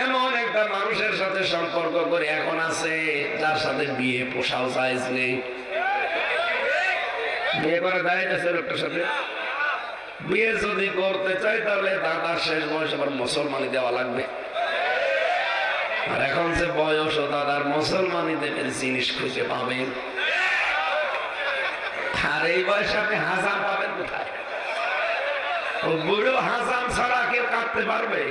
এমন একটা মানুষের সাথে সম্পর্ক করে এখন আছে যার সাথে বিয়ে পোষাও চাইজ নেই। বিয়ে করা যায় না লোকটার সাথে। বিয়ে যদি করতে চাই তাহলে দাদার শেষ বয়স আবার মুসলমানি দেওয়া লাগবে। আর এখন যে বয়স, ও দাদার মুসলমানি দেবেন জিনিস খুঁজে পাবেন আর এই বয়সে আপনি হাজাম পাবেন কোথায়? ও বুড়ো হাজাম ছাড়া কেউ কাটতে পারবে?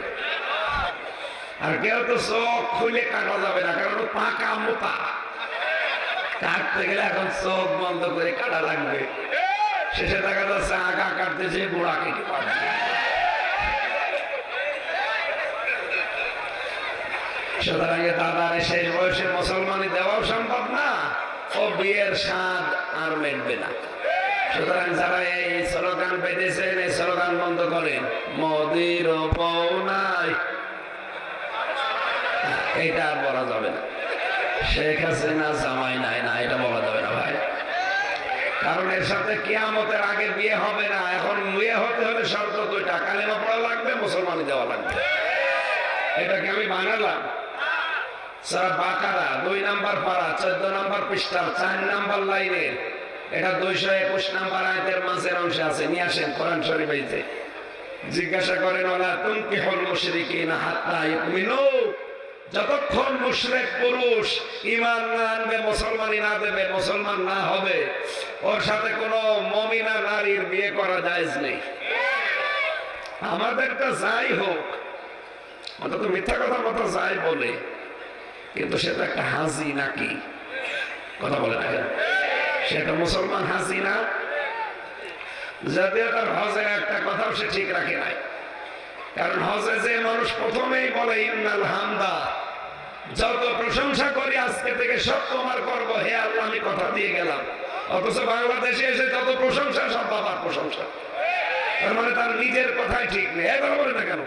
আর কেউ তো চোখ খুলে কাটা যাবে না, কারণ পাকা মোটা কাটতে গেলে এখন চোখ বন্ধ করে কাটা লাগবে। শেষে দেখা যাচ্ছে আগা কাটতে যে বুড়া কেটে পাবে সুতরাং দাদার শেষ বয়সে মুসলমানি দেওয়াও সম্ভব সুতরাং যারা এই স্লোগান পেতেছেন এই স্লোগান বন্ধ করেন, মোদির বউ নাই এটা আর বলা যাবে না। শেখ হাসিনা জামাই নাই না, এটা বলা যাবে না ভাই। কারণ এর সাথে কেয়ামতের আগে বিয়ে হবে না, এখন বিয়ে হতে হলে শর্ত দুইটা, কালেমা পড়া লাগবে, মুসলমানি দেওয়া লাগবে। এটাকে আমি বানালাম। সারা বাকারা, দুই নাম্বার পাড়া, চোদ্দ নাম্বার পৃষ্ঠা চার নাম্বার লাইনের এটা দুইশো একুশ নাম্বার আয়তের মাঝের অংশে আছে, নিয়ে আসেন কোরআন শরীফ জিজ্ঞাসা করেন ওলা তুমি হল মুশরিকি না হাত্তা ইউমিনু যতক্ষণ মুশরিক পুরুষ ইমান না আনবে মুসলমানি না দেবে, মুসলমান না হবে, ওর সাথে কোনো মমিনা নারীর বিয়ে করা জায়েজ নেই। আমাদেরটা যাই হোক অন্তত মিথ্যা কথার মতো যাই বলে, কিন্তু সেটা একটা হাসি নাকি? কথা বলে না? সেটা মুসলমান হাসি না? যদিও তার হজের একটা কথাও সে ঠিক রাখে নাই। কারণ হজে যে মানুষ প্রথমেই বলে, ইন্নাল হামদা। যত প্রশংসা করি, আজকে থেকে সব তোমার করব। হে আল্লাহ, আমি কথা দিয়ে গেলাম। অথচ বাংলাদেশে এসে যত প্রশংসা, সব বাবার প্রশংসা। তার মানে তার নিজের কথাই ঠিক নেই। এ বলে না কেন?